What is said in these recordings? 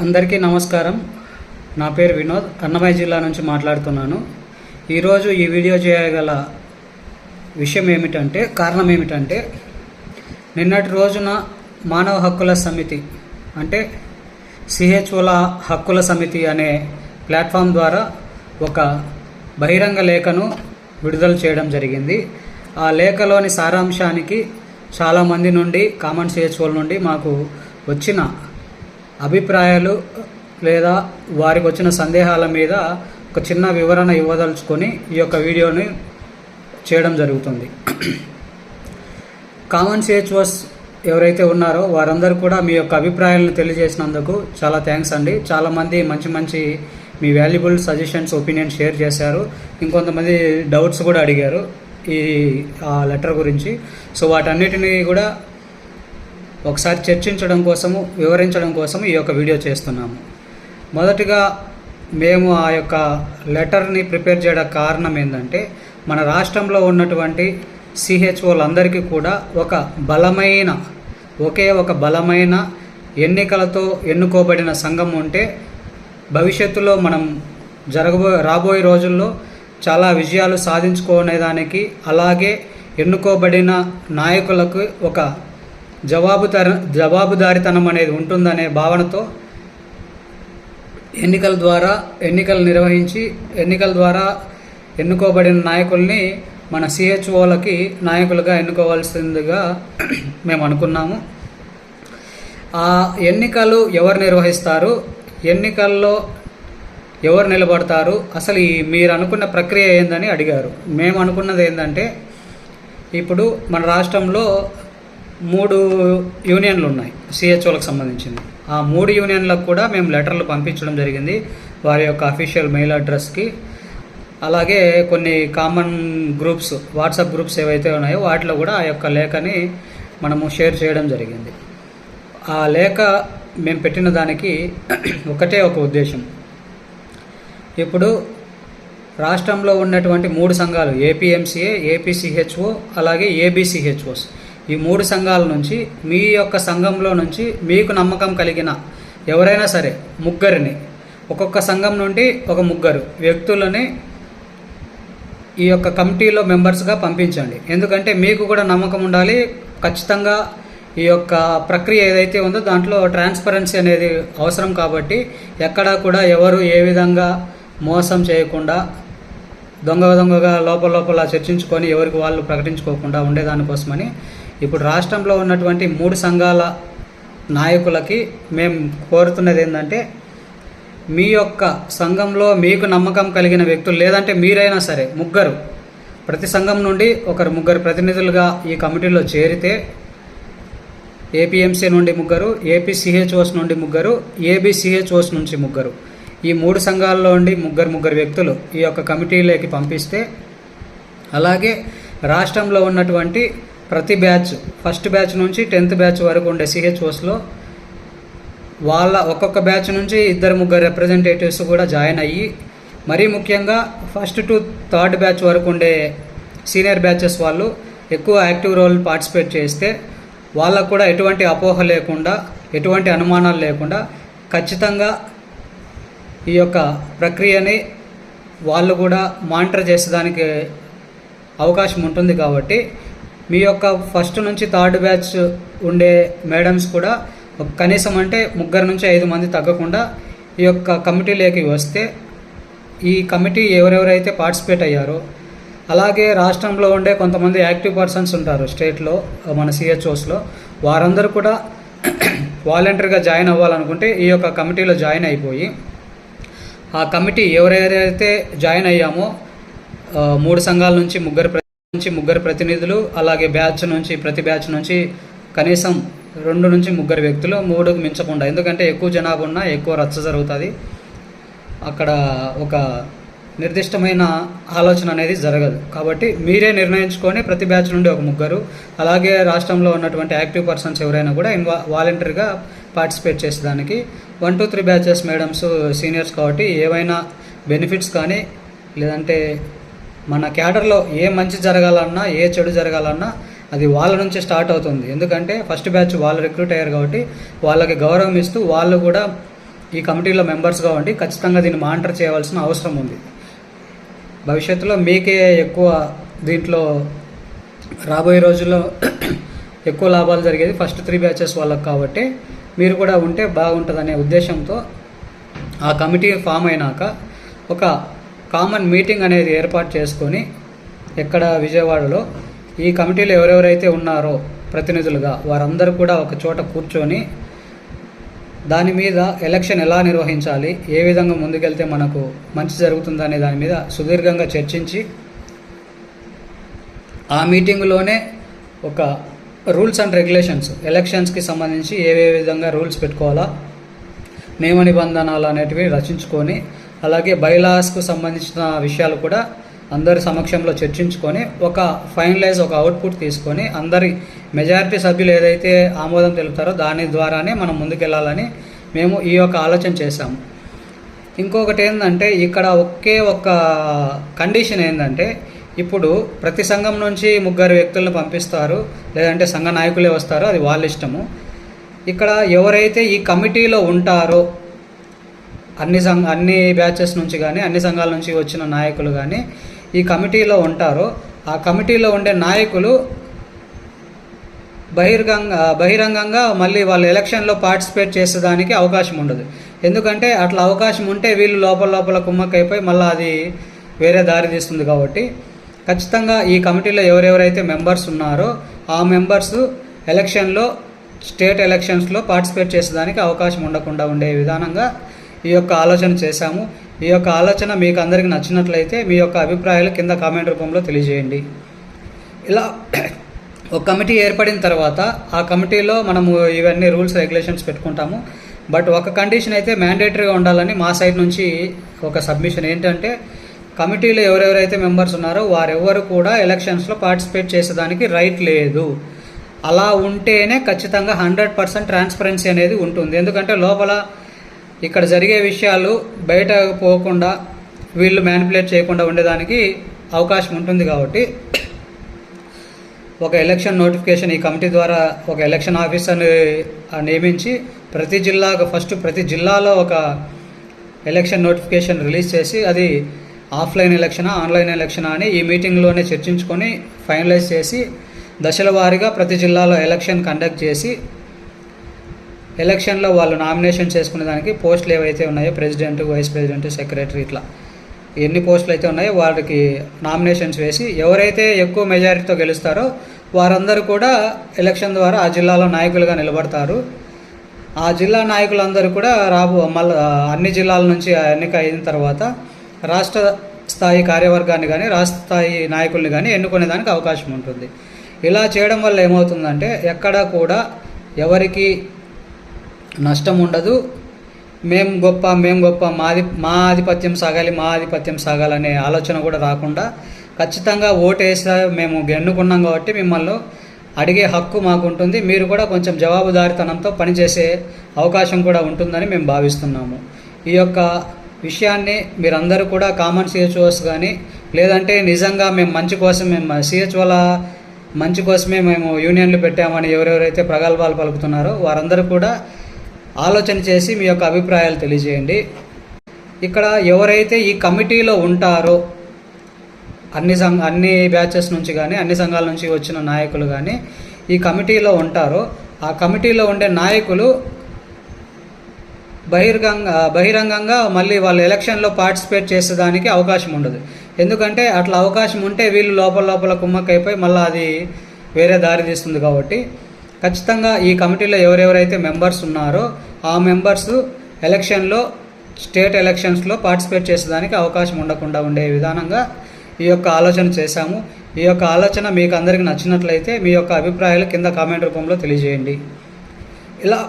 అందరికీ నమస్కారం. నా పేరు వినోద్. అన్నమయ్య జిల్లా నుంచి మాట్లాడుతున్నాను. ఈరోజు ఈ వీడియో చేయగల విషయం ఏమిటంటే కారణం ఏమిటంటే నిన్నటి రోజున మానవ హక్కుల సమితి అంటే సిహెచ్ఓల హక్కుల సమితి అనే ప్లాట్ఫామ్ ద్వారా ఒక బహిరంగ లేఖను విడుదల చేయడం జరిగింది. ఆ లేఖలోని సారాంశానికి చాలామంది నుండి కామన్ సిహెచ్ఓల నుండి మాకు వచ్చిన అభిప్రాయాలు లేదా వారికి వచ్చిన సందేహాల మీద ఒక చిన్న వివరణ ఇవ్వదలుచుకొని ఈ యొక్క వీడియోని చేయడం జరుగుతుంది. కామన్ సిహెచ్ఓస్ ఎవరైతే ఉన్నారో వారందరూ కూడా మీ యొక్క అభిప్రాయాలను తెలియజేసినందుకు చాలా థ్యాంక్స్ అండి. చాలామంది మంచి మంచి మీ వాల్యుబుల్ సజెషన్స్ ఒపీనియన్ షేర్ చేశారు. ఇంకొంతమంది డౌట్స్ కూడా అడిగారు ఈ లెటర్ గురించి. సో వాటన్నిటిని కూడా ఒకసారి చర్చించడం కోసము వివరించడం కోసము ఈ యొక్క వీడియో చేస్తున్నాము. మొదటిగా మేము ఆ యొక్క లెటర్ని ప్రిపేర్ చేయడం కారణం ఏంటంటే మన రాష్ట్రంలో ఉన్నటువంటి సిహెచ్ఓలందరికీ కూడా ఒక బలమైన ఒకే ఒక బలమైన ఎన్నికలతో ఎన్నుకోబడిన సంఘం ఉంటే భవిష్యత్తులో మనం జరగబో రాబోయే రోజుల్లో చాలా విజయాలు సాధించుకునేదానికి అలాగే ఎన్నుకోబడిన నాయకులకు ఒక జవాబుదారి జవాబుదారితనం అనేది ఉంటుందనే భావనతో ఎన్నికల ద్వారా ఎన్నికలు నిర్వహించి ఎన్నికల ద్వారా ఎన్నుకోబడిన నాయకుల్ని మన సిహెచ్ఓలకి నాయకులుగా ఎన్నుకోవాల్సిందిగా మేము అనుకున్నాము. ఆ ఎన్నికలు ఎవరు నిర్వహిస్తారు ఎన్నికల్లో ఎవరు నిలబడతారు అసలు ఈ మీరు అనుకున్న ప్రక్రియ ఏందని అడిగారు. మేము అనుకున్నది ఏంటంటే ఇప్పుడు మన రాష్ట్రంలో మూడు యూనియన్లు ఉన్నాయి సిహెచ్ఓలకు సంబంధించింది. ఆ మూడు యూనియన్లకు కూడా మేము లెటర్లు పంపించడం జరిగింది వారి యొక్క అఫీషియల్ మెయిల్ అడ్రస్కి అలాగే కొన్ని కామన్ గ్రూప్స్ వాట్సాప్ గ్రూప్స్ ఏవైతే ఉన్నాయో వాటిలో కూడా ఆ యొక్క లేఖని మనము షేర్ చేయడం జరిగింది. ఆ లేఖ మేము పెట్టిన దానికి ఒకటే ఒక ఉద్దేశం. ఇప్పుడు రాష్ట్రంలో ఉన్నటువంటి మూడు సంఘాలు ఏపీఎంసీఏ ఏపీసీహెచ్ఓ అలాగే ఏబీసీహెచ్ఓస్ ఈ మూడు సంఘాల నుంచి మీ యొక్క సంఘంలో నుంచి మీకు నమ్మకం కలిగిన ఎవరైనా సరే ముగ్గురిని ఒక్కొక్క సంఘం నుండి ఒక ముగ్గురు వ్యక్తులని ఈ యొక్క కమిటీలో మెంబర్స్గా పంపించండి. ఎందుకంటే మీకు కూడా నమ్మకం ఉండాలి. ఖచ్చితంగా ఈ యొక్క ప్రక్రియ ఏదైతే ఉందో దాంట్లో ట్రాన్స్పరెన్సీ అనేది అవసరం కాబట్టి ఎక్కడా కూడా ఎవరు ఏ విధంగా మోసం చేయకుండా దొంగ దొంగగా లోపల లోపల చర్చించుకొని ఎవరికి వాళ్ళు ప్రకటించుకోకుండా ఉండేదానికోసమని ఇప్పుడు రాష్ట్రంలో ఉన్నటువంటి మూడు సంఘాల నాయకులకి మేము కోరుతున్నది ఏంటంటే మీ యొక్క సంఘంలో మీకు నమ్మకం కలిగిన వ్యక్తులు లేదంటే మీరైనా సరే ముగ్గురు ప్రతి సంఘం నుండి ఒకరు ముగ్గురు ప్రతినిధులుగా ఈ కమిటీలో చేరితే ఏపీఎంసీ నుండి ముగ్గురు ఏపీసీహెచ్ఓస్ నుండి ముగ్గురు ఏబీసీహెచ్ఓస్ నుంచి ముగ్గురు. ఈ మూడు సంఘాల్లో ఉండి ముగ్గురు ముగ్గురు వ్యక్తులు ఈ యొక్క కమిటీలోకి పంపిస్తే అలాగే రాష్ట్రంలో ఉన్నటువంటి ప్రతి బ్యాచ్ ఫస్ట్ బ్యాచ్ నుంచి టెన్త్ బ్యాచ్ వరకు ఉండే సిహెచ్ఓస్లో వాళ్ళ ఒక్కొక్క బ్యాచ్ నుంచి ఇద్దరు ముగ్గురు రిప్రజెంటేటివ్స్ కూడా జాయిన్ అయ్యి మరీ ముఖ్యంగా ఫస్ట్ టు థర్డ్ బ్యాచ్ వరకు ఉండే సీనియర్ బ్యాచెస్ వాళ్ళు ఎక్కువ యాక్టివ్ రోల్ పార్టిసిపేట్ చేస్తే వాళ్ళకు కూడా ఎటువంటి అపోహ లేకుండా ఎటువంటి అనుమానాలు లేకుండా ఖచ్చితంగా ఈ యొక్క ప్రక్రియని వాళ్ళు కూడా మానిటర్ చేసేదానికి అవకాశం ఉంటుంది కాబట్టి మీ యొక్క ఫస్ట్ నుంచి థర్డ్ బ్యాచ్ ఉండే మేడమ్స్ కూడా కనీసం అంటే ముగ్గురు నుంచి ఐదు మంది తగ్గకుండా ఈ యొక్క కమిటీలోకి వస్తే ఈ కమిటీ ఎవరెవరైతే పార్టిసిపేట్ అయ్యారో అలాగే రాష్ట్రంలో ఉండే కొంతమంది యాక్టివ్ పర్సన్స్ ఉంటారు స్టేట్లో మన సిహెచ్ఓస్లో వారందరూ కూడా వాలంటరీగా జాయిన్ అవ్వాలనుకుంటే ఈ యొక్క కమిటీలో జాయిన్ అయిపోయి ఆ కమిటీ ఎవరెవరైతే జాయిన్ అయ్యామో మూడు సంఘాల నుంచి ముగ్గురు నుంచి ముగ్గురు ప్రతినిధులు అలాగే బ్యాచ్ నుంచి ప్రతి బ్యాచ్ నుంచి కనీసం రెండు నుంచి ముగ్గురు వ్యక్తులు మూడుకు మించకుండా ఎందుకంటే ఎక్కువ జనాభా ఉన్నా ఎక్కువ రచ్చ జరుగుతుంది. అక్కడ ఒక నిర్దిష్టమైన ఆలోచన అనేది జరగదు. కాబట్టి మీరే నిర్ణయించుకొని ప్రతి బ్యాచ్ నుండి ఒక ముగ్గురు అలాగే రాష్ట్రంలో ఉన్నటువంటి యాక్టివ్ పర్సన్స్ ఎవరైనా కూడా ఇన్వా వాలంటరీగా పార్టిసిపేట్ చేసేదానికి. One two three batches madams seniors కాబట్టి ఏవైనా బెనిఫిట్స్ కానీ లేదంటే మన క్యాడర్లో ఏ మంచి జరగాలన్నా ఏ చెడు జరగాలన్నా అది వాళ్ళ నుంచి స్టార్ట్ అవుతుంది. ఎందుకంటే ఫస్ట్ బ్యాచ్ వాళ్ళు రిక్రూట్ అయ్యారు కాబట్టి వాళ్ళకి గౌరవం ఇస్తూ వాళ్ళు కూడా ఈ కమిటీలో మెంబర్స్గా ఉండి ఖచ్చితంగా దీన్ని మానిటర్ చేయవలసిన అవసరం ఉంది. భవిష్యత్తులో మీకే ఎక్కువ దీంట్లో రాబోయే రోజుల్లో ఎక్కువ లాభాలు జరిగేది ఫస్ట్ త్రీ బ్యాచెస్ వాళ్ళకి కాబట్టి మీరు కూడా ఉంటే బాగుంటుందనే ఉద్దేశంతో ఆ కమిటీ ఫామ్ అయినాక ఒక కామన్ మీటింగ్ అనేది ఏర్పాటు చేసుకొని ఎక్కడ విజయవాడలో ఈ కమిటీలో ఎవరెవరైతే ఉన్నారో ప్రతినిధులుగా వారందరూ కూడా ఒక చోట కూర్చొని దాని మీద ఎలక్షన్ ఎలా నిర్వహించాలి ఏ విధంగా ముందుకెళ్తే మనకు మంచి జరుగుతుందనే దాని మీద సుదీర్ఘంగా చర్చించి ఆ మీటింగ్లోనే ఒక రూల్స్ అండ్ రెగ్యులేషన్స్ ఎలక్షన్స్కి సంబంధించి ఏవే ఏ విధంగా రూల్స్ పెట్టుకోవాలా నియమ నిబంధనలు అనేటివి రచించుకొని అలాగే బైలాస్కు సంబంధించిన విషయాలు కూడా అందరి సమక్షంలో చర్చించుకొని ఒక ఫైనలైజ్ ఒక అవుట్పుట్ తీసుకొని అందరి మెజారిటీ సభ్యులు ఏదైతే ఆమోదం తెలుపుతారో దాని ద్వారానే మనం ముందుకెళ్ళాలని మేము ఈ యొక్క ఆలోచన చేశాము ఇంకొకటి ఏంటంటే ఇక్కడ ఒకే ఒక కండిషన్ ఏంటంటే ఇప్పుడు ప్రతి సంఘం నుంచి ముగ్గురు వ్యక్తులను పంపిస్తారు లేదంటే సంఘ నాయకులే వస్తారో అది వాళ్ళ ఇష్టము. ఇక్కడ ఎవరైతే ఈ కమిటీలో ఉంటారో అన్ని సంఘ అన్ని బ్యాచెస్ నుంచి కానీ అన్ని సంఘాల నుంచి వచ్చిన నాయకులు కానీ ఈ కమిటీలో ఉంటారో. ఆ కమిటీలో ఉండే నాయకులు బహిర్గంగ బహిరంగంగా మళ్ళీ వాళ్ళు ఎలక్షన్లో పార్టిసిపేట్ చేసేదానికి అవకాశం ఉండదు. ఎందుకంటే అట్లా అవకాశం ఉంటే వీళ్ళు లోపల లోపల కుమ్మక్కైపోయి మళ్ళీ అది వేరే దారి తీస్తుంది కాబట్టి. ఖచ్చితంగా ఈ కమిటీలో ఎవరెవరైతే మెంబర్స్ ఉన్నారో ఆ మెంబర్స్ ఎలక్షన్లో స్టేట్ ఎలక్షన్స్లో పార్టిసిపేట్ చేసేదానికి అవకాశం ఉండకుండా ఉండే విధానంగా ఈ యొక్క ఆలోచన చేశాము. ఈ యొక్క ఆలోచన మీకు అందరికీ నచ్చినట్లయితే మీ యొక్క అభిప్రాయాలు కింద కామెంట్ రూపంలో తెలియజేయండి. ఇలా ఒక కమిటీ ఏర్పడిన తర్వాత ఆ కమిటీలో మనము ఇవన్నీ రూల్స్ రెగ్యులేషన్స్ పెట్టుకుంటాము. బట్ ఒక కండిషన్ అయితే మ్యాండేటరీగా ఉండాలని మా సైడ్ నుంచి ఒక సబ్మిషన్. ఏంటంటే కమిటీలో ఎవరెవరైతే మెంబర్స్ ఉన్నారో వారెవ్వరు కూడా ఎలక్షన్స్లో పార్టిసిపేట్ చేసేదానికి రైట్ లేదు. అలా ఉంటేనే ఖచ్చితంగా హండ్రెడ్ పర్సెంట్ ట్రాన్స్పరెన్సీ అనేది ఉంటుంది. ఎందుకంటే లోపల ఇక్కడ జరిగే విషయాలు బయట పోకుండా వీళ్ళు మ్యానిపులేట్ చేయకుండా ఉండేదానికి అవకాశం ఉంటుంది కాబట్టి ఒక ఎలక్షన్ నోటిఫికేషన్ ఈ కమిటీ ద్వారా ఒక ఎలక్షన్ ఆఫీసర్ని నియమించి ప్రతి జిల్లాకు ఫస్ట్ ప్రతి జిల్లాలో ఒక ఎలక్షన్ నోటిఫికేషన్ రిలీజ్ చేసి అది ఆఫ్లైన్ ఎలక్షనా ఆన్లైన్ ఎలక్షనా అని ఈ మీటింగ్లోనే చర్చించుకొని ఫైనలైజ్ చేసి దశల వారీగా ప్రతి జిల్లాలో ఎలక్షన్ కండక్ట్ చేసి ఎలక్షన్లో వాళ్ళు నామినేషన్ చేసుకునే దానికి పోస్టులు ఏవైతే ఉన్నాయో ప్రెసిడెంట్ వైస్ ప్రెసిడెంట్ సెక్రటరీ ఇట్లా ఎన్ని పోస్టులు అయితే ఉన్నాయో వారికి నామినేషన్స్ వేసి ఎవరైతే ఎక్కువ మెజారిటీతో గెలుస్తారో వారందరూ కూడా ఎలక్షన్ ద్వారా ఆ జిల్లాలో నాయకులుగా నిలబడతారు. ఆ జిల్లా నాయకులందరూ కూడా రాబో మళ్ళీ అన్ని జిల్లాల నుంచి ఎన్నిక అయిన తర్వాత రాష్ట్ర స్థాయి కార్యవర్గాన్ని కానీ రాష్ట్ర స్థాయి నాయకుల్ని కానీ ఎన్నుకునే దానికి అవకాశం ఉంటుంది. ఇలా చేయడం వల్ల ఏమవుతుందంటే ఎక్కడ కూడా ఎవరికి నష్టం ఉండదు. మేం గొప్ప మేం గొప్ప మాది మా ఆధిపత్యం సాగాలి మా ఆధిపత్యం సాగాలనే ఆలోచన కూడా రాకుండా ఖచ్చితంగా ఓటేసా మేము ఎన్నుకున్నాం కాబట్టి మిమ్మల్ని అడిగే హక్కు మాకు ఉంటుంది మీరు కూడా కొంచెం జవాబుదారితనంతో పనిచేసే అవకాశం కూడా ఉంటుందని మేము భావిస్తున్నాము. ఈ యొక్క విషయాన్ని మీరందరూ కూడా కామన్ సిహెచ్ఓస్ కానీ లేదంటే నిజంగా మేము మంచి కోసం మేము సిహెచ్ఓల మంచి కోసమే మేము యూనియన్లు పెట్టామని ఎవరెవరైతే ప్రగల్భాలు పలుకుతున్నారో వారందరూ కూడా ఆలోచన చేసి మీ యొక్క అభిప్రాయాలు తెలియజేయండి. ఇక్కడ ఎవరైతే ఈ కమిటీలో ఉంటారో అన్ని సంఘ అన్ని బ్యాచెస్ నుంచి కానీ అన్ని సంఘాల నుంచి వచ్చిన నాయకులు కానీ ఈ కమిటీలో ఉంటారో ఆ కమిటీలో ఉండే నాయకులు బహిర్గంగా బహిరంగంగా మళ్ళీ వాళ్ళు ఎలక్షన్లో పార్టిసిపేట్ చేసేదానికి అవకాశం ఉండదు. ఎందుకంటే అట్లా అవకాశం ఉంటే వీళ్ళు లోపల లోపల కుమ్మక్కైపోయి మళ్ళీ అది వేరే దారి తీస్తుంది కాబట్టి ఖచ్చితంగా ఈ కమిటీలో ఎవరెవరైతే మెంబర్స్ ఉన్నారో ఆ మెంబర్స్ ఎలక్షన్లో స్టేట్ ఎలక్షన్స్లో పార్టిసిపేట్ చేసేదానికి అవకాశం ఉండకుండా ఉండే విధానంగా ఈ యొక్క ఆలోచన చేశాము. ఈ యొక్క ఆలోచన మీకు అందరికీ నచ్చినట్లయితే మీ యొక్క అభిప్రాయాలు కింద కామెంట్ రూపంలో తెలియజేయండి. ఇలా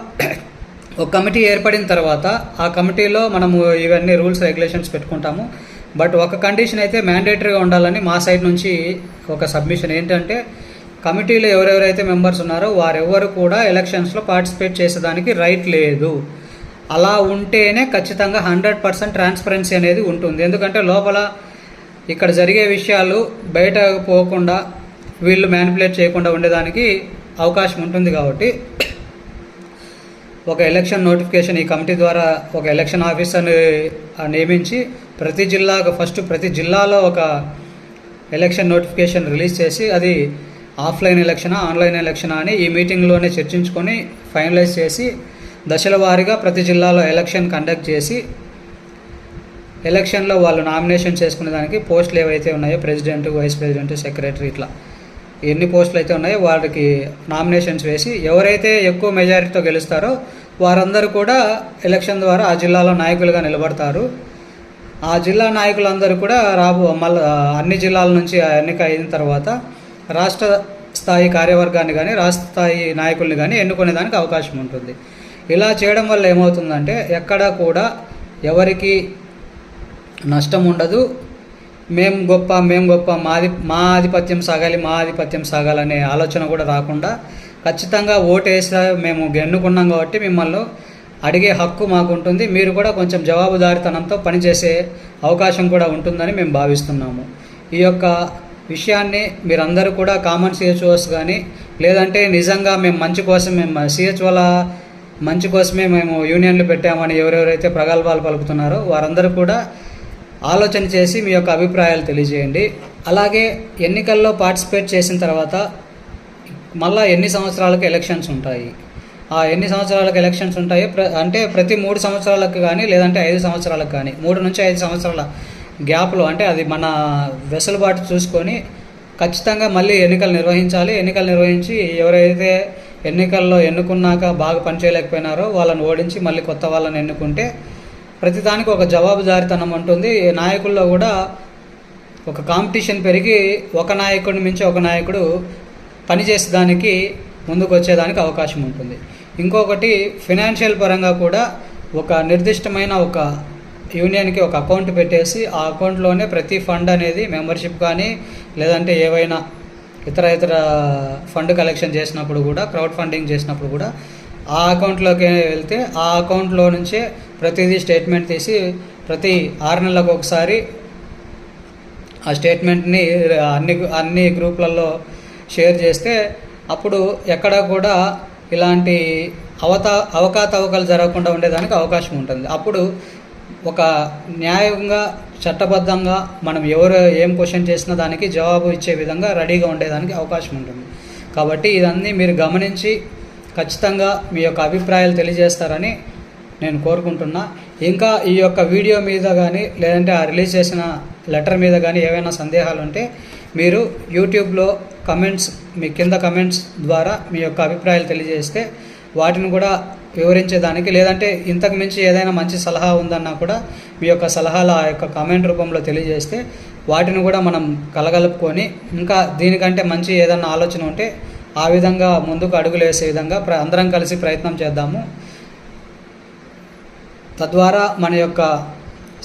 ఒక కమిటీ ఏర్పడిన తర్వాత ఆ కమిటీలో మనము ఇవన్నీ రూల్స్ రెగ్యులేషన్స్ పెట్టుకుంటాము. బట్ ఒక కండిషన్ అయితే మ్యాండేటరీగా ఉండాలని మా సైడ్ నుంచి ఒక సబ్మిషన్ ఏంటంటే కమిటీలో ఎవరెవరైతే మెంబర్స్ ఉన్నారో వారెవ్వరు కూడా ఎలక్షన్స్లో పార్టిసిపేట్ చేసేదానికి రైట్ లేదు. అలా ఉంటేనే ఖచ్చితంగా హండ్రెడ్ పర్సెంట్ ట్రాన్స్పరెన్సీ అనేది ఉంటుంది. ఎందుకంటే లోపల ఇక్కడ జరిగే విషయాలు బయట పోకుండా వీళ్ళు మ్యానిపులేట్ చేయకుండా ఉండేదానికి అవకాశం ఉంటుంది కాబట్టి ఒక ఎలక్షన్ నోటిఫికేషన్ ఈ కమిటీ ద్వారా ఒక ఎలక్షన్ ఆఫీసర్ని నియమించి ప్రతి జిల్లాకు ఫస్ట్ ప్రతి జిల్లాలో ఒక ఎలక్షన్ నోటిఫికేషన్ రిలీజ్ చేసి అది ఆఫ్లైన్ ఎలక్షనా ఆన్లైన్ ఎలక్షనా అని ఈ మీటింగ్లోనే చర్చించుకొని ఫైనలైజ్ చేసి దశల వారీగా ప్రతి జిల్లాలో ఎలక్షన్ కండక్ట్ చేసి ఎలక్షన్లో వాళ్ళు నామినేషన్ చేసుకునే దానికి పోస్టులు ఏవైతే ఉన్నాయో ప్రెసిడెంట్ వైస్ ప్రెసిడెంట్ సెక్రటరీ ఇట్లా ఎన్ని పోస్టులు అయితే ఉన్నాయో వాళ్ళకి నామినేషన్స్ వేసి ఎవరైతే ఎక్కువ మెజారిటీతో గెలుస్తారో వారందరూ కూడా ఎలక్షన్ ద్వారా ఆ జిల్లాలో నాయకులుగా నిలబడతారు. ఆ జిల్లా నాయకులందరూ కూడా రాబో మళ్ళీ అన్ని జిల్లాల నుంచి ఎన్నిక అయిన తర్వాత రాష్ట్ర స్థాయి కార్యవర్గాన్ని కానీ రాష్ట్ర స్థాయి నాయకుల్ని కానీ ఎన్నుకునేదానికి అవకాశం ఉంటుంది. ఇలా చేయడం వల్ల ఏమవుతుందంటే ఎక్కడా కూడా ఎవరికి నష్టం ఉండదు. మేం గొప్ప మేం గొప్ప మాది మా ఆధిపత్యం సాగాలి మా ఆధిపత్యం సాగాలనే ఆలోచన కూడా రాకుండా ఖచ్చితంగా ఓటేసా మేము ఎన్నుకున్నాం కాబట్టి మిమ్మల్ని అడిగే హక్కు మాకు ఉంటుంది మీరు కూడా కొంచెం జవాబుదారితనంతో పనిచేసే అవకాశం కూడా ఉంటుందని మేము భావిస్తున్నాము. ఈ యొక్క విషయాన్ని మీరందరూ కూడా కామన్ సిహెచ్ఓస్ కానీ లేదంటే నిజంగా మేము మంచి కోసం మేము సిహెచ్ఓల మంచి కోసమే మేము యూనియన్లు పెట్టామని ఎవరెవరైతే ప్రగల్భాలు పలుకుతున్నారో వారందరూ కూడా ఆలోచన చేసి మీ యొక్క అభిప్రాయాలు తెలియజేయండి. అలాగే ఎన్నికల్లో పార్టిసిపేట్ చేసిన తర్వాత మళ్ళా ఎన్ని సంవత్సరాలకు ఎలక్షన్స్ ఉంటాయి? ఆ ఎన్ని సంవత్సరాలకు ఎలక్షన్స్ ఉంటాయి? ప్ర అంటే ప్రతి మూడు సంవత్సరాలకు కానీ లేదంటే ఐదు సంవత్సరాలకు కానీ మూడు నుంచి ఐదు సంవత్సరాల గ్యాప్లో అంటే అది మన వెసులుబాటు చూసుకొని ఖచ్చితంగా మళ్ళీ ఎన్నికలు నిర్వహించాలి. ఎన్నికలు నిర్వహించి ఎవరైతే ఎన్నికల్లో ఎన్నుకున్నాక బాగా పనిచేయలేకపోయినారో వాళ్ళని ఓడించి మళ్ళీ కొత్త వాళ్ళని ఎన్నుకుంటే ప్రతిదానికి ఒక జవాబుదారితనం ఉంటుంది. నాయకుల్లో కూడా ఒక కాంపిటీషన్ పెరిగి ఒక నాయకుడిని మించి ఒక నాయకుడు పనిచేసేదానికి ముందుకు వచ్చేదానికి అవకాశం ఉంటుంది. ఇంకొకటి ఫినాన్షియల్ పరంగా కూడా ఒక నిర్దిష్టమైన ఒక యూనియన్కి ఒక అకౌంట్ పెట్టేసి ఆ అకౌంట్లోనే ప్రతి ఫండ్ అనేది మెంబర్షిప్ కానీ లేదంటే ఏవైనా ఇతర ఇతర ఫండ్ కలెక్షన్ చేసినప్పుడు కూడా క్రౌడ్ ఫండింగ్ చేసినప్పుడు కూడా ఆ అకౌంట్లోకి వెళ్తే ఆ అకౌంట్లో నుంచే ప్రతిదీ స్టేట్మెంట్ తీసి ప్రతి ఆరు నెలలకు ఒకసారి ఆ స్టేట్మెంట్ని అన్ని అన్ని గ్రూపులలో షేర్ చేస్తే అప్పుడు ఎక్కడ కూడా ఇలాంటి అవత అవకాతవకలు జరగకుండా ఉండేదానికి అవకాశం ఉంటుంది. అప్పుడు ఒక న్యాయంగా చట్టబద్ధంగా మనం ఎవరు ఏం క్వశ్చన్ చేసినా దానికి జవాబు ఇచ్చే విధంగా రెడీగా ఉండేదానికి అవకాశం ఉంటుంది. కాబట్టి ఇదన్నీ మీరు గమనించి ఖచ్చితంగా మీ యొక్క అభిప్రాయాలు తెలియజేస్తారని నేను కోరుకుంటున్నా. ఇంకా ఈ యొక్క వీడియో మీద కానీ లేదంటే ఆ రిలీజ్ చేసిన లెటర్ మీద కానీ ఏవైనా సందేహాలు ఉంటే మీరు యూట్యూబ్లో కమెంట్స్ మీ కింద కమెంట్స్ ద్వారా మీ యొక్క అభిప్రాయాలు తెలియజేస్తే వాటిని కూడా వివరించేదానికి లేదంటే ఇంతకు మించి ఏదైనా మంచి సలహా ఉందన్నా కూడా మీ యొక్క సలహాలు ఆ యొక్క కామెంట్ రూపంలో తెలియజేస్తే వాటిని కూడా మనం కలగలుపుకొని ఇంకా దీనికంటే మంచి ఏదైనా ఆలోచన ఉంటే ఆ విధంగా ముందుకు అడుగులు వేసే విధంగా ప్ర అందరం కలిసి ప్రయత్నం చేద్దాము. తద్వారా మన యొక్క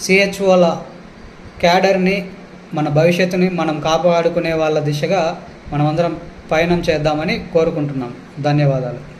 సిహెచ్ఓల క్యాడర్ని మన భవిష్యత్తుని మనం కాపాడుకునే వాళ్ళ దిశగా మనమందరం పయనం చేద్దామని కోరుకుంటున్నాం. ధన్యవాదాలు.